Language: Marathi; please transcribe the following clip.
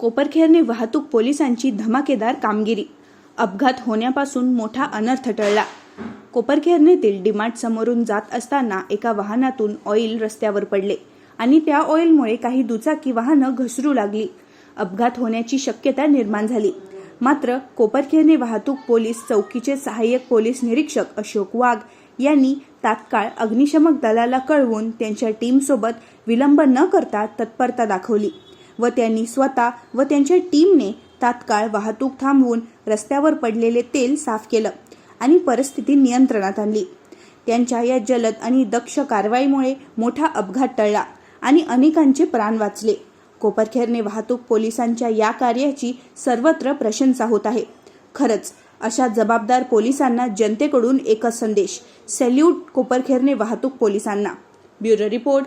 कोपरखेरने वाहतूक पोलिसांची धमाकेदार कामगिरी. अपघात होण्यापासून मोठा अनर्थ टळला. कोपरखेरनेतील डिमार्ट समोरून जात असताना एका वाहनातून ऑइल रस्त्यावर पडले आणि त्या ऑइलमुळे काही दुचाकी वाहनं घसरू लागली. अपघात होण्याची शक्यता निर्माण झाली. मात्र कोपरखेरने वाहतूक पोलीस चौकीचे सहाय्यक पोलीस निरीक्षक अशोक वाघ यांनी तात्काळ अग्निशमक दलाला कळवून त्यांच्या टीमसोबत विलंब न करता तत्परता दाखवली. व त्यांनी स्वतः व त्यांच्या टीमने तात्काळ वाहतूक थांबवून रस्त्यावर पडलेले तेल साफ केलं आणि परिस्थिती नियंत्रणात आणली. त्यांच्या या जलद आणि दक्ष कारवाईमुळे मोठा अपघात टळला आणि अनेकांचे प्राण वाचले. कोपरखेरने वाहतूक पोलिसांच्या या कार्याची सर्वत्र प्रशंसा होत आहे. खरंच अशा जबाबदार पोलिसांना जनतेकडून एकच संदेश सॅल्यूट कोपरखेरने वाहतूक पोलिसांना. Bureau report